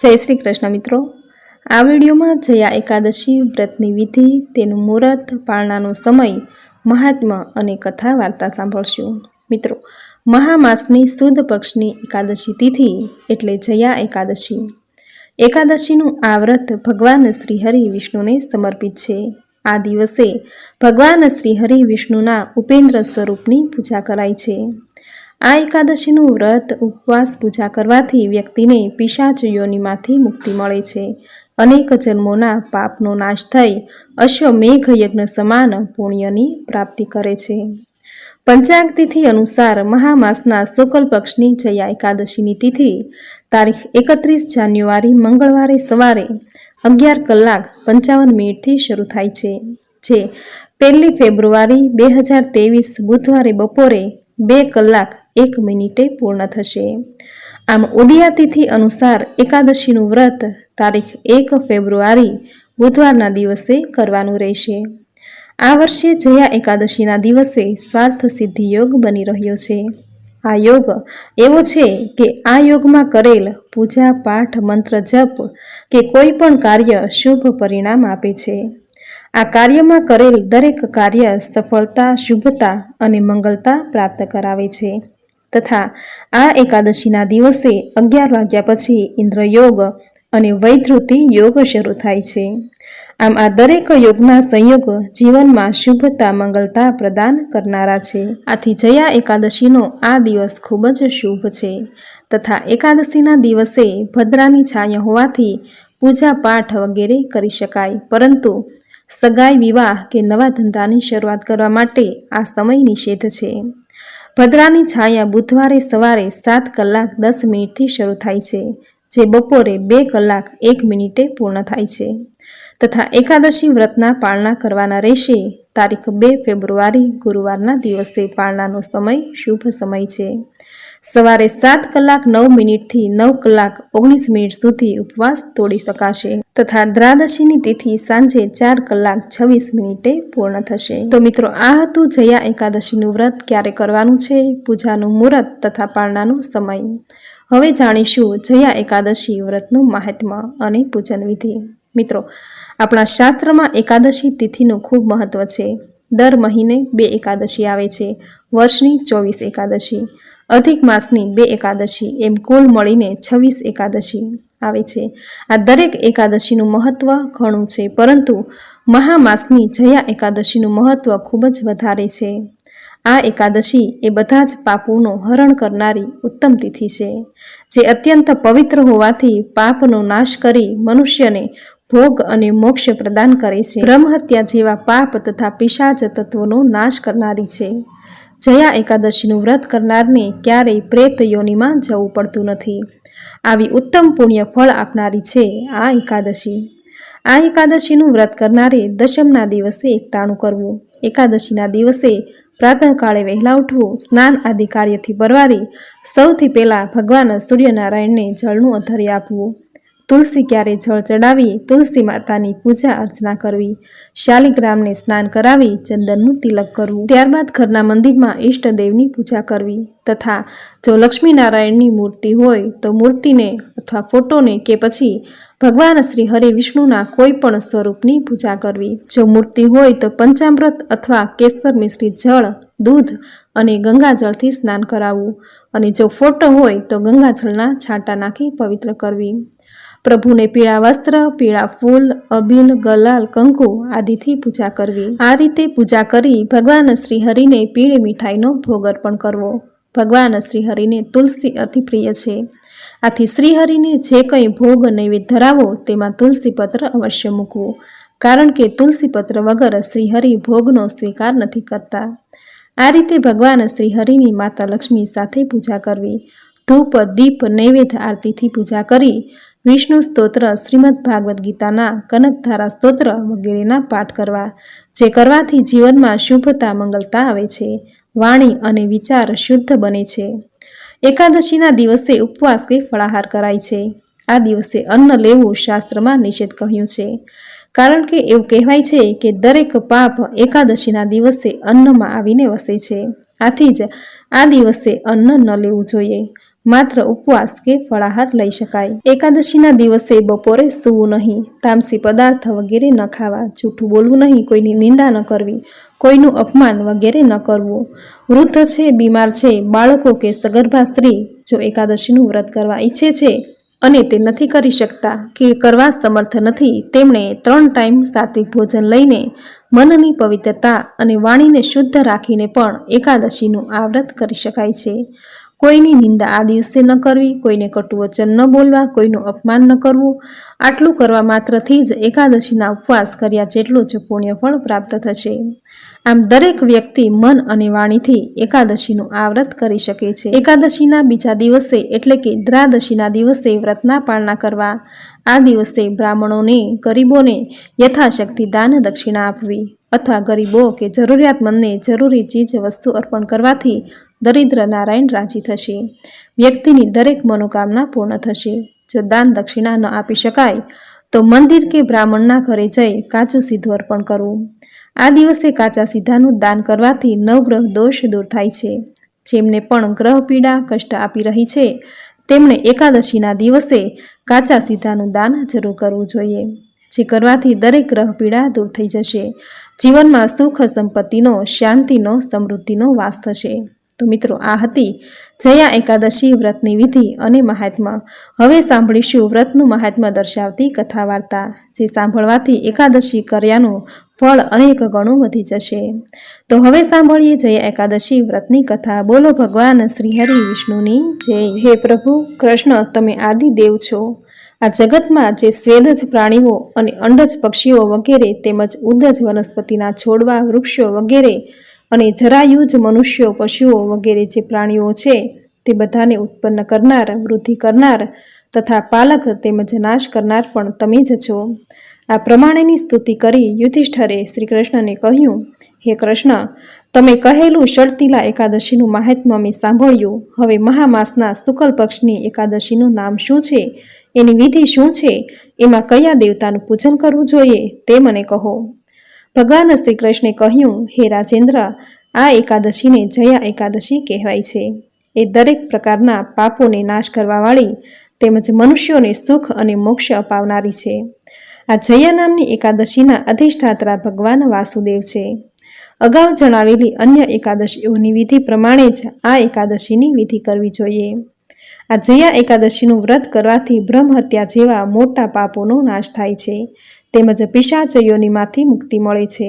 જય શ્રી કૃષ્ણ મિત્રો. આ વિડીયોમાં જયા એકાદશી વ્રતની વિધિ, તેનું મુહૂર્ત પાળનાનો સમય મહાત્મા અને કથા વાર્તા સાંભળશું. મિત્રો, મહામાસની સુદ પક્ષની એકાદશી તિથિ એટલે જયા એકાદશી. એકાદશીનું આ વ્રત ભગવાન શ્રી હરિ વિષ્ણુને સમર્પિત છે. આ દિવસે ભગવાન શ્રી હરિ વિષ્ણુના ઉપેન્દ્ર સ્વરૂપની પૂજા કરાય છે. આ એકાદશીનું વ્રત, ઉપવાસ, પૂજા કરવાથી વ્યક્તિને પિશાચ યોનિમાંથી મુક્તિ મળે છે. અનેક જન્મોના પાપનો નાશ થઈ અશ્વમેઘ યજ્ઞ સમાન પુણ્યની પ્રાપ્તિ કરે છે. પંચાંગ તિથિ અનુસાર મહામાસના શુક્લ પક્ષની જયા એકાદશીની તિથિ, તારીખ એકત્રીસ જાન્યુઆરી મંગળવારે સવારે અગિયાર કલાક પંચાવન મિનિટથી શરૂ થાય છે, જે પહેલી ફેબ્રુઆરી બે હજાર ત્રેવીસ બુધવારે બપોરે બે કલાક એક મિનિટે પૂર્ણ થશે. આમ ઉદયાતિથિ અનુસાર એકાદશીનું વ્રત તારીખ એક ફેબ્રુઆરી બુધવારના દિવસે કરવાનું રહેશે. આ વર્ષે જયા એકાદશીના દિવસે સ્વાર્થ સિદ્ધિ યોગ બની રહ્યો છે. આ યોગ એવો છે કે આ યોગમાં કરેલ પૂજા, પાઠ, મંત્ર જપ કે કોઈ પણ કાર્ય શુભ પરિણામ આપે છે. આ કાર્યમાં કરેલ દરેક કાર્ય સફળતા, શુભતા અને મંગલતા પ્રાપ્ત કરાવે છે. તથા આ એકાદશીના દિવસે અગિયાર વાગ્યા પછી ઇન્દ્રયોગ અને વૈધૃતિ યોગ શરૂ થાય છે. આમ આ દરેક યોગના સંયોગ જીવનમાં શુભતા, મંગલતા પ્રદાન કરનારા છે. આથી જયા એકાદશીનો આ દિવસ ખૂબ જ શુભ છે. તથા એકાદશીના દિવસે ભદ્રાની છાયા હોવાથી પૂજા પાઠ વગેરે કરી શકાય. પરંતુ સગાઈ વિવાહ કે નવા ધંધાની શરૂઆત કરવા માટે આ સમય નિષેધ છે. ભદ્રાની છાયા બુધવારે સવારે સાત કલાક દસ મિનિટથી શરૂ થાય છે, જે બપોરે બે કલાક એક મિનિટે પૂર્ણ થાય છે. તથા એકાદશી વ્રતના પાળના કરવાના રહેશે. તારીખ બે ફેબ્રુઆરી ગુરુવારના દિવસે પાળનાનો સમય શુભ સમય છે. સવારે સાત કલાક નવ મિનિટથી નવ કલાક ઓગણીસ મિનિટ સુધી ઉપવાસ તોડી શકાશે તથા દ્રાદશીની તિથિ સાંજે ચાર કલાક છવ્વીસ મિનિટે પૂર્ણ થશે. તો મિત્રો, આ હતું જયા એકાદશીનું વ્રત. ક્યારે કરવાનું છે? પૂજાનું મુહૂર્ત તથા પારણાનો સમય. હવે જાણીશું જયા એકાદશી વ્રતનું મહાત્મ્ય અને પૂજન વિધિ. મિત્રો, આપણા શાસ્ત્રમાં એકાદશી તિથિનું ખૂબ મહત્વ છે. દર મહિને બે એકાદશી આવે છે. વર્ષની ચોવીસ એકાદશી. અધિક માસની બે એકાદશી એમ કુલ મળીને છવ્વીસ એકાદશી આવે છે. આ દરેક એકાદશીનું મહત્વ ઘણું છે, પરંતુ મહામાસની જયા એકાદશીનું મહત્વ ખૂબ જ વધારે છે. આ એકાદશી એ બધા જ પાપોનું હરણ કરનારી ઉત્તમ તિથિ છે, જે અત્યંત પવિત્ર હોવાથી પાપનો નાશ કરી મનુષ્યને ભોગ અને મોક્ષ પ્રદાન કરે છે. બ્રહ્મહત્યા જેવા પાપ તથા પિશાચ તત્વોનો નાશ કરનારી છે. જયા એકાદશીનું વ્રત કરનારને ક્યારેય પ્રેત યોનિમાં જવું પડતું નથી. આવી ઉત્તમ પુણ્ય ફળ આપનારી છે આ એકાદશી. આ એકાદશીનું વ્રત કરનારે દશમના દિવસે એકટાણું કરવું. એકાદશીના દિવસે પ્રાતઃકાળે વહેલા ઉઠવું, સ્નાન આદિ કાર્યથી પરવારી સૌથી પહેલાં ભગવાન સૂર્યનારાયણને જળનું અધર્ય આપવું. તુલસી ક્યારે જળ ચડાવી, તુલસી માતાની પૂજા અર્ચના કરવી. શાલિગ્રામને સ્નાન કરાવી, ચંદનનું તિલક કરવું. ત્યારબાદ ઘરના મંદિરમાં ઈષ્ટદેવની પૂજા કરવી. તથા જો લક્ષ્મીનારાયણની મૂર્તિ હોય, તો મૂર્તિને અથવા ફોટોને કે પછી ભગવાન શ્રી હરિ વિષ્ણુના કોઈ પણ સ્વરૂપની પૂજા કરવી. જો મૂર્તિ હોય, તો પંચામૃત અથવા કેસર મિશ્રિત જળ, દૂધ અને ગંગાજળથી સ્નાન કરાવવું. અને જો ફોટો હોય, તો ગંગાજળના છાંટા નાખી પવિત્ર કરવી. પ્રભુને પીળા વસ્ત્ર, પીળા ફૂલ, અબીલ, ગલાલ, કંકુ આદિથી પૂજા કરવી. આ રીતે પૂજા કરી ભગવાન શ્રી હરિને પીળી મીઠાઈનો ભોગ અર્પણ કરવો. ભગવાન શ્રી હરિને તુલસી અતિ પ્રિય છે. આથી શ્રીહરિને જે કંઈ ભોગ નૈવેદ્ય ધરાવો તેમાં તુલસી પત્ર અવશ્ય મૂકવું, કારણ કે તુલસીપત્ર વગર શ્રીહરિ ભોગનો સ્વીકાર નથી કરતા. આ રીતે ભગવાન શ્રીહરિની માતા લક્ષ્મી સાથે પૂજા કરવી. ધૂપ, દીપ, નૈવેદ્ય આરતીથી પૂજા કરી વિષ્ણુ સ્તોત્ર શ્રીમદ ભાગવદ્ ગીતાના કનકધારા સ્તોત્ર વગેરેના પાઠ કરવા, જે કરવાથી જીવનમાં શુભતા મંગલતા આવે છે, વાણી અને વિચાર શુદ્ધ બને છે. એકાદશીના દિવસે ઉપવાસ કે ફળાહાર કરાય છે. આ દિવસે અન્ન લેવું શાસ્ત્રમાં નિષેધ કહ્યું છે. કારણ કે એવું કહેવાય છે કે દરેક પાપ એકાદશીના દિવસે અન્નમાં આવીને વસે છે. આથી જ આ દિવસે અન્ન ન લેવું જોઈએ. માત્ર ઉપવાસ કે ફળાહાર લઈ શકાય. એકાદશીના દિવસે બપોરે સૂવું નહીં, તામસી પદાર્થ વગેરે ન ખાવા, જૂઠું બોલવું નહીં, કોઈની નિંદા ન કરવી, કોઈનું અપમાન વગેરે ન કરવું. વૃદ્ધ છે, બીમાર છે, બાળકો કે સગર્ભા સ્ત્રી જો એકાદશીનું વ્રત કરવા ઈચ્છે છે અને તે નથી કરી શકતા કે કરવા સમર્થ નથી, તેમણે ત્રણ ટાઈમ સાત્વિક ભોજન લઈને મનની પવિત્રતા અને વાણીને શુદ્ધ રાખીને પણ એકાદશીનું આ વ્રત કરી શકાય છે. કોઈની નિંદા આ દિવસે ન કરવી, કોઈને કટુ વચન ન બોલવા, કોઈનું અપમાન ન કરવું. આટલું કરવા માત્રથી જ એકાદશીના ઉપવાસ કર્યા જેટલું જ પુણ્ય ફળ પ્રાપ્ત થશે. આમ દરેક વ્યક્તિ મન અને વાણીથી એકાદશીનું આ વ્રત કરી શકે છે. એકાદશીના બીજા દિવસે એટલે કે દ્રાદશીના દિવસે વ્રતના પાળના કરવા. આ દિવસે બ્રાહ્મણોને, ગરીબોને યથાશક્તિ દાન દક્ષિણા આપવી. અથવા ગરીબો કે જરૂરિયાતમંદને જરૂરી ચીજ વસ્તુ અર્પણ કરવાથી દરિદ્ર નારાયણ રાજી થશે. વ્યક્તિની દરેક મનોકામના પૂર્ણ થશે. જો દાન દક્ષિણા ન આપી શકાય, તો મંદિર કે બ્રાહ્મણના ઘરે જઈ કાચું સીધું અર્પણ કરવું. આ દિવસે કાચા સીધાનું દાન કરવાથી નવગ્રહ દોષ દૂર થાય છે. જેમને પણ ગ્રહ પીડા, કષ્ટ આપી રહી છે, તેમણે એકાદશીના દિવસે કાચા સીધાનું દાન જરૂર કરવું જોઈએ, જે કરવાથી દરેક ગ્રહ પીડા દૂર થઈ જશે. જીવનમાં સુખ સંપત્તિનો, શાંતિનો, સમૃદ્ધિનો વાસ થશે. તો મિત્રો આ હતી જયા એકાદશી વ્રતની વિધિ અને મહાત્મા. હવે સાંભળીશું વ્રતનું મહાત્મા દર્શાવતી કથા વાર્તા જે સાંભળવાથી એકાદશી કર્યાનું ફળ અનેક ગણું વધી જશે. તો હવે સાંભળીએ જયા એકાદશી વ્રતની કથા. બોલો ભગવાન શ્રી હરિ વિષ્ણુની જય હે પ્રભુ, કૃષ્ણ, તમે આદિ દેવ છો. આ જગતમાં જે સ્વેદજ પ્રાણીઓ અને અંડજ પક્ષીઓ વગેરે તેમજ ઉદજ વનસ્પતિના છોડવા, વૃક્ષો વગેરે અને જરાયુજ મનુષ્યો, પશુઓ વગેરે જે પ્રાણીઓ છે, તે બધાને ઉત્પન્ન કરનાર, વૃદ્ધિ કરનાર તથા પાલક તેમજ નાશ કરનાર પણ તમે જ છો. આ પ્રમાણેની સ્તુતિ કરી યુધિષ્ઠરે શ્રી કૃષ્ણને કહ્યું, હે કૃષ્ણ, તમે કહેલું શળતીલા એકાદશીનું મહાત્મ્ય મેં સાંભળ્યું. હવે મહામાસના શુકલ પક્ષની એકાદશીનું નામ શું છે? એની વિધિ શું છે? એમાં કયા દેવતાનું પૂજન કરવું જોઈએ? તે મને કહો. ભગવાન શ્રી કૃષ્ણે કહ્યું, હે રાજેન્દ્ર, આ એકાદશીને જયા એકાદશી કહેવાય છે. એ દરેક પ્રકારના પાપોને નાશ કરવાવાળી તેમજ મનુષ્યોને સુખ અને મોક્ષ અપાવનારી છે. આ જયા નામની એકાદશીના અધિષ્ઠાત્રા ભગવાન વાસુદેવ છે. અગાઉ જણાવેલી અન્ય એકાદશીઓની વિધિ પ્રમાણે જ આ એકાદશીની વિધિ કરવી જોઈએ. આ જયા એકાદશીનું વ્રત કરવાથી બ્રહ્મહત્યા જેવા મોટા પાપોનો નાશ થાય છે. તેમજ પિશાચયોનીમાંથી મુક્તિ મળે છે.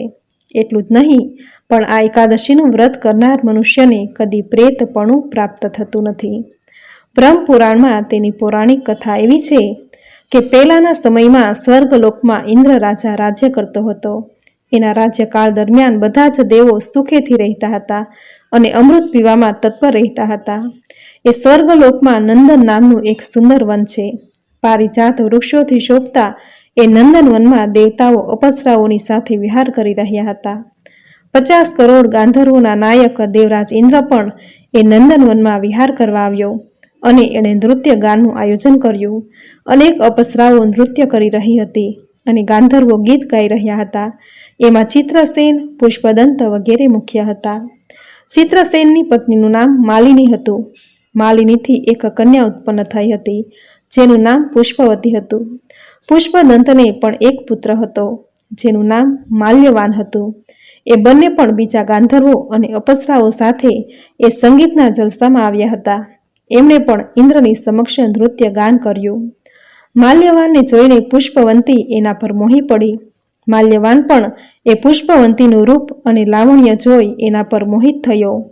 એટલું જ નહીં, પણ આ એકાદશીનું વ્રત કરનાર મનુષ્યને કદી પ્રેતપણું પ્રાપ્ત થતું નથી. બ્રહ્મપુરાણમાં તેની પૌરાણિક કથા એવી છે કે પહેલાંના સમયમાં સ્વર્ગલોકમાં ઇન્દ્ર રાજા રાજ્ય કરતો હતો. એના રાજ્યકાળ દરમિયાન બધા જ દેવો સુખેથી રહેતા હતા અને અમૃત પીવામાં તત્પર રહેતા હતા. એ સ્વર્ગલોકમાં નંદન નામનું એક સુંદર વન છે. પારિજાત વૃક્ષોથી શોભતા એ નંદનવનમાં દેવતાઓ અપસરાઓની સાથે વિહાર કરી રહ્યા હતા. પચાસ કરોડ ગાંધર્વોના નાયક દેવરાજ ઇન્દ્ર પણ એ નંદનવનમાં વિહાર કરવા આવ્યો અને એણે નૃત્ય ગાનનું આયોજન કર્યું. અનેક અપસરાઓ નૃત્ય કરી રહી હતી અને ગાંધર્વો ગીત ગાઈ રહ્યા હતા. એમાં ચિત્રસેન, પુષ્પદંત વગેરે મુખ્ય હતા. ચિત્રસેનની પત્નીનું નામ માલિની હતું. માલિનીથી એક કન્યા ઉત્પન્ન થઈ હતી, જેનું નામ પુષ્પવતી હતું. પુષ્પદંતને પણ એક પુત્ર હતો, જેનું નામ માલ્યવાન હતું. એ બંને પણ બીજા ગાંધર્વો અને અપસરાઓ સાથે એ સંગીતના જલસામાં આવ્યા હતા. એમણે પણ ઇન્દ્રની સમક્ષ નૃત્ય ગાન કર્યું. માલ્યવાનને જોઈને પુષ્પવંતી એના પર મોહી પડી. માલ્યવાન પણ એ પુષ્પવંતીનું રૂપ અને લાવણ્ય જોઈ એના પર મોહિત થયો.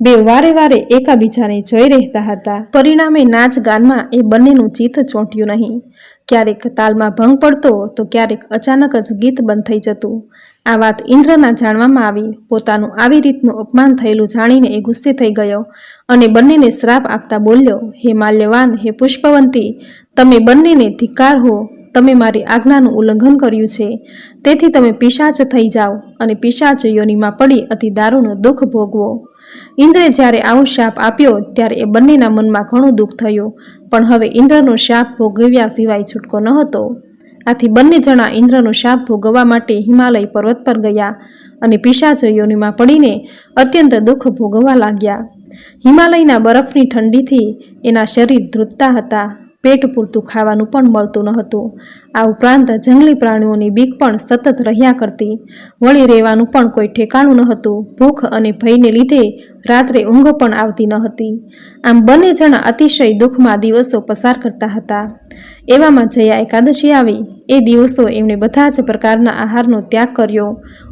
બે વારે વારે એકાબીજાને જઈ રહેતા હતા. પરિણામે નાચ ગાનમાં એ બંનેનું ચિત્ત ચોંટ્યું નહીં. ક્યારેક તાલમાં ભંગ પડતો તો ક્યારેક અચાનક જ ગીત બંધ થઈ જતું. આ વાત ઇન્દ્રના જાણવામાં આવી. પોતાનું આવી રીતનું અપમાન થયેલું જાણીને એ ગુસ્સે થઈ ગયો અને બંનેને શ્રાપ આપતા બોલ્યો, હે માલ્યવાન, હે પુષ્પવંતી, તમે બંનેને ધિક્કાર હો. તમે મારી આજ્ઞાનું ઉલ્લંઘન કર્યું છે. તેથી તમે પિશાચ થઈ જાઓ અને પિશાચ યોનિમાં પડી અતિ દારૂનો દુઃખ ભોગવો. ઇન્દ્રે જ્યારે આવો શાપ આપ્યો, ત્યારે એ બંનેના મનમાં ઘણું દુઃખ થયું. પણ હવે ઇન્દ્રનો શાપ ભોગવ્યા સિવાય છૂટકો ન હતો. આથી બંને જણા ઇન્દ્રનો શાપ ભોગવવા માટે હિમાલય પર્વત પર ગયા અને પિશાચ યોનિમાં પડીને અત્યંત દુઃખ ભોગવવા લાગ્યા. હિમાલયના બરફની ઠંડીથી એના શરીર ધ્રુજતા હતા. પેટ પૂરતું ખાવાનું પણ મળતું ન હતું આ ઉપરાંત જંગલી પ્રાણીઓની બીક પણ સતત રહ્યા કરતી. વળી રહેવાનું પણ કોઈ ઠેકાણું ન હતું ભૂખ અને ભયને લીધે રાત્રે ઊંઘ પણ આવતી ન હતી. આમ બંને જણા અતિશય દુઃખમાં દિવસો પસાર કરતા હતા. એવામાં જયા એકાદશી આવી. એ દિવસો એમણે બધા જ પ્રકારના આહારનો ત્યાગ કર્યો.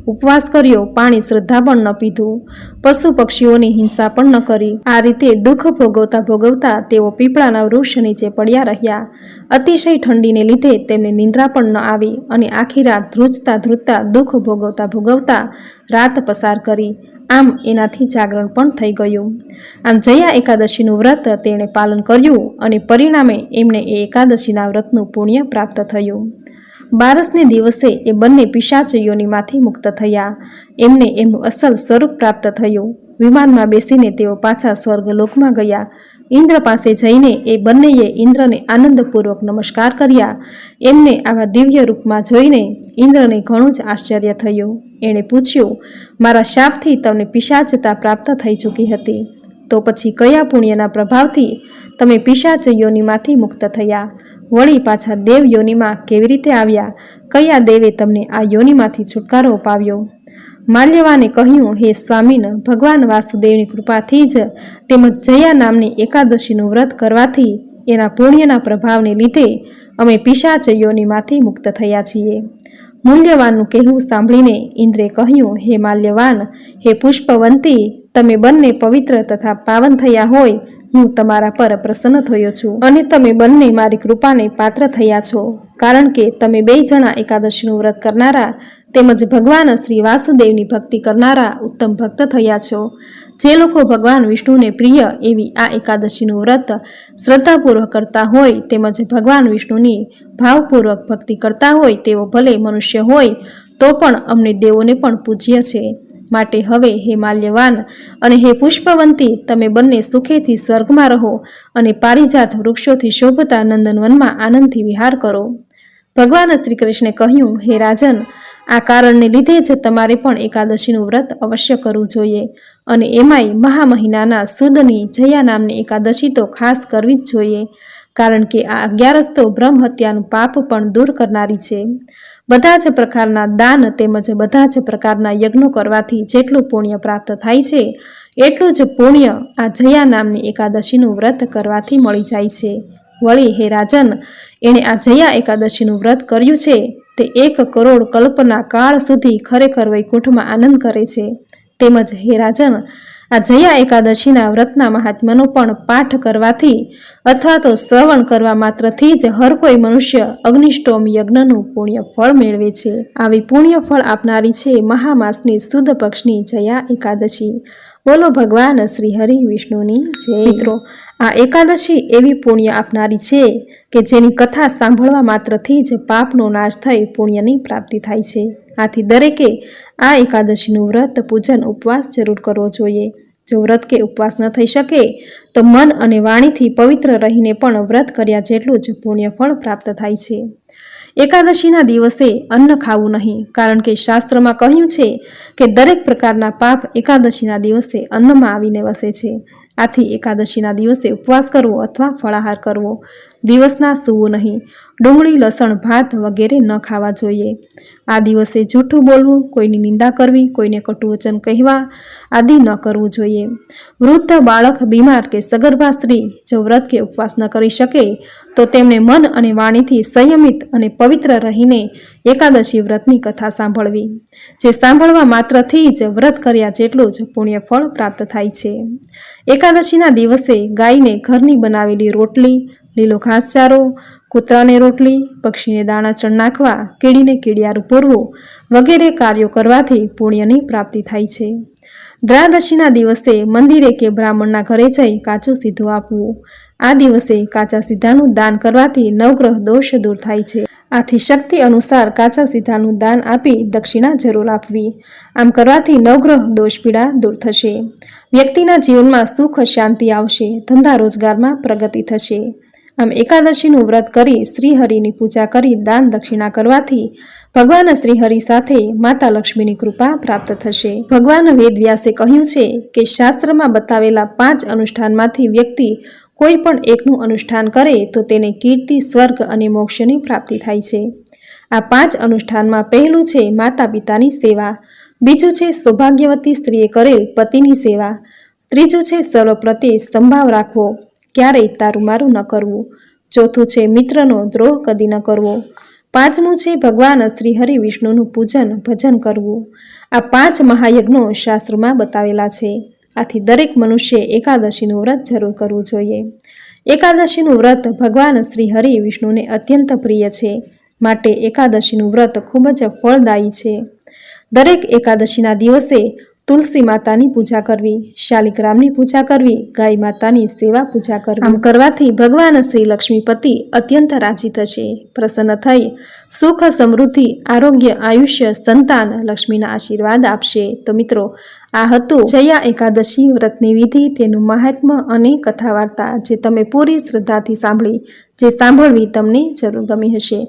ઉપવાસ કર્યો, પાણી શ્રદ્ધા પણ ન પીધું. પશુ પક્ષીઓની હિંસા પણ ન કરી. આ રીતે દુઃખ ભોગવતા ભોગવતા તેઓ પીપળાના વૃક્ષ નીચે પડ્યા રહ્યા. અતિશય ઠંડીને લીધે તેમને નિંદ્રા પણ ન આવી અને આખી રાત ધ્રુજતા ધ્રુજતા દુઃખ ભોગવતા ભોગવતા રાત પસાર કરી. આમ એનાથી જાગરણ પણ થઈ ગયું. આમ જયા એકાદશીનું વ્રત તેણે પાલન કર્યું અને પરિણામે એમને એ એકાદશીના વ્રતનું પુણ્ય પ્રાપ્ત થયું. બારસને દિવસે એ બંને પિશાચ યોનિમાંથી મુક્ત થયા. એમને એમનું અસલ સ્વરૂપ પ્રાપ્ત થયું. વિમાનમાં બેસીને તેઓ પાછા સ્વર્ગલોકમાં ગયા. ઇન્દ્ર પાસે જઈને એ બંનેએ ઇન્દ્રને આનંદપૂર્વક નમસ્કાર કર્યા. એમને આવા દિવ્ય રૂપમાં જોઈને ઇન્દ્રને ઘણું જ આશ્ચર્ય થયું. એણે પૂછ્યું, મારા શાપથી તમને પિશાચતા પ્રાપ્ત થઈ ચૂકી હતી. તો પછી કયા પુણ્યના પ્રભાવથી તમે પિશાચ યોનીમાંથી મુક્ત થયા? વળી પાછા દેવ યોનિમાં કેવી રીતે આવ્યા? કયા દેવે તમને આ યોનિમાંથી છુટકારો અપાવ્યો માલ્યવાને કહ્યું, હે સ્વામીન, ભગવાન વાસુદેવની કૃપાથી જ તેમજ જયા નામની એકાદશીનું વ્રત કરવાથી એના પુણ્યના પ્રભાવને લીધે અમે પિશાચ યોનિમાંથી મુક્ત થયા છીએ. મૂલ્યવાનનું કહેવું સાંભળીને ઇન્દ્રે કહ્યું, હે માલ્યવાન, હે પુષ્પવંતી, તમે બંને પવિત્ર તથા પાવન થયા હોય હું તમારા પર પ્રસન્ન થયો છું અને તમે બંને મારી કૃપાને પાત્ર થયા છો. કારણ કે તમે બે જણા એકાદશીનું વ્રત કરનારા તેમજ ભગવાન શ્રી વાસુદેવની ભક્તિ કરનારા ઉત્તમ ભક્ત થયા છો. જે લોકો ભગવાન વિષ્ણુને પ્રિય એવી આ એકાદશીનું વ્રત શ્રદ્ધાપૂર્વક કરતા હોય તેમજ ભગવાન વિષ્ણુની ભાવપૂર્વક ભક્તિ કરતા હોય તેઓ ભલે મનુષ્ય હોય તો પણ અમને દેવોને પણ પૂજ્ય છે. માટે હવે હે માલ્યવાન અને હે પુષ્પવંતી, તમે બંને સુખેથી સ્વર્ગમાં રહો અને પારિજાત વૃક્ષોથી શોભતા નંદનવનમાં આનંદથી વિહાર કરો. ભગવાન શ્રી કૃષ્ણે કહ્યું, હે રાજન, આ કારણને લીધે જ તમારે પણ એકાદશીનું વ્રત અવશ્ય કરવું જોઈએ અને એમાંય મહા મહિનાના સુદની જયા નામની એકાદશી તો ખાસ કરવી જ જોઈએ, કારણ કે આ અગિયારસ તો બ્રહ્મ હત્યાનું પાપ પણ દૂર કરનારી છે. બધા જ પ્રકારના દાન તેમજ બધા જ પ્રકારના યજ્ઞો કરવાથી જેટલું પુણ્ય પ્રાપ્ત થાય છે, એટલું જ પુણ્ય આ જયા નામની એકાદશીનું વ્રત કરવાથી મળી જાય છે. વળી હે રાજન, એણે આ જયા એકાદશીનું વ્રત કર્યું છે? તે એક કરોડ કલ્પના કાળ સુધી ખરેખર વૈકુંઠમાં આનંદ કરે છે. તેમજ હે રાજન આ જયા એકાદશીના વ્રતના મહાત્માનો પણ પાઠ કરવાથી અથવા તો શ્રવણ કરવા માત્રથી જ હર કોઈ મનુષ્ય અગ્નિષ્ટોમ યજ્ઞનું પુણ્ય ફળ મેળવે છે. આવી પુણ્ય ફળ આપનારી છે મહામાસની સુદ પક્ષની જયા એકાદશી. બોલો ભગવાન શ્રી હરિ વિષ્ણુની જય. મિત્રો, આ એકાદશી એવી પુણ્ય આપનારી છે કે જેની કથા સાંભળવા માત્રથી જ પાપનો નાશ થઈ પુણ્યની પ્રાપ્તિ થાય છે. આથી દરેકે આ એકાદશીનું વ્રત પૂજન ઉપવાસ જરૂર કરવો જોઈએ. જો વ્રત કે ઉપવાસ ન થઈ શકે, તો મન અને વાણીથી પવિત્ર રહીને પણ વ્રત કર્યા જેટલું જ પુણ્ય ફળ પ્રાપ્ત થાય છે. એકાદશીના દિવસે અન્ન ખાવું નહીં, કારણ કે શાસ્ત્રમાં કહ્યું છે કે દરેક પ્રકારના પાપ એકાદશીના દિવસે અન્નમાં આવીને વસે છે. આથી એકાદશીના દિવસે ઉપવાસ કરવો અથવા ફળાહાર કરવો. દિવસના સૂવું નહીં. ડુંગળી, લસણ, ભાત વગેરે ન ખાવા જોઈએ. આ દિવસે જૂઠું બોલવું, કોઈની નિંદા કરવી, કોઈને કટુ વચન કહેવા આદિ ન કરવું જોઈએ. વૃદ્ધ બાળક બીમાર કે સગર્ભા સ્ત્રી જો વ્રત કે ઉપવાસ ન કરી શકે, તો તેમણે મન અને વાણીથી સંયમિત અને પવિત્ર રહીને એકાદશી વ્રતની કથા સાંભળવી, જે સાંભળવા માત્રથી જ વ્રત કર્યા જેટલું જ પુણ્ય ફળ પ્રાપ્ત થાય છે. એકાદશીના દિવસે ગાયને ઘરની બનાવેલી રોટલી લીલો ઘાસચારો કૂતરાને રોટલી, પક્ષીને દાણા ચણ નાખવા કીડીને કીડિયારું પૂરવું વગેરે કાર્યો કરવાથી પુણ્યની પ્રાપ્તિ થાય છે. દ્રાદશીના દિવસે મંદિરે કે બ્રાહ્મણના ઘરે જઈ કાચું સીધું આપવું. આ દિવસે કાચા સીધાનું દાન કરવાથી નવગ્રહ દોષ દૂર થાય છે. આથી શક્તિ અનુસાર કાચા સીધાનું દાન આપી દક્ષિણા જરૂર આપવી. આમ કરવાથી નવગ્રહ દોષ પીડા દૂર થશે. વ્યક્તિના જીવનમાં સુખ શાંતિ આવશે. ધંધા રોજગારમાં પ્રગતિ થશે. આમ એકાદશીનું વ્રત કરી શ્રીહરિની પૂજા કરી દાન દક્ષિણા કરવાથી ભગવાન શ્રીહરિ સાથે માતા લક્ષ્મીની કૃપા પ્રાપ્ત થશે. ભગવાન વેદવ્યાસે કહ્યું છે કે શાસ્ત્રમાં બતાવેલા પાંચ અનુષ્ઠાનમાંથી વ્યક્તિ કોઈ પણ એકનું અનુષ્ઠાન કરે તો તેને કીર્તિ, સ્વર્ગ અને મોક્ષની પ્રાપ્તિ થાય છે. આ પાંચ અનુષ્ઠાનમાં પહેલું છે માતા પિતાની સેવા, બીજું છે સૌભાગ્યવતી સ્ત્રીએ કરેલ પતિની સેવા, ત્રીજું છે સર્વ પ્રત્યે સંભાવ રાખવો. ક્યારેય તારું મારું ન કરવું. ચોથું છે, મિત્રનો દ્રોહ કદી ન કરવો. પાંચમું છે, ભગવાન શ્રી હરિ વિષ્ણુનું પૂજન, ભજન કરવું. આ પાંચ મહાયજ્ઞો શાસ્ત્રમાં બતાવેલા છે. આથી દરેક મનુષ્ય એકાદશીનું વ્રત જરૂર કરવું જોઈએ. એકાદશીનું વ્રત ભગવાન શ્રી હરિ વિષ્ણુને અત્યંત પ્રિય છે. માટે એકાદશીનું વ્રત ખૂબ જ ફળદાયી છે. દરેક એકાદશીના દિવસે તુલસી માતાની પૂજા કરવી, શાલિગ્રામની પૂજા કરવી, ગાય માતાની સેવા પૂજા કરવી. આમ કરવાથી ભગવાન શ્રી લક્ષ્મીપતિ અત્યંત રાજી થશે. પ્રસન્ન થઈ, સુખ સમૃદ્ધિ, આરોગ્ય, આયુષ્ય, સંતાન લક્ષ્મીના આશીર્વાદ આપશે. તો મિત્રો, આ હતું જયા એકાદશી વ્રતની વિધિ, તેનું મહાત્મ્ય અને કથા વાર્તા જે તમે પૂરી શ્રદ્ધાથી સાંભળી, જે સાંભળવી તમને જરૂર ગમી હશે.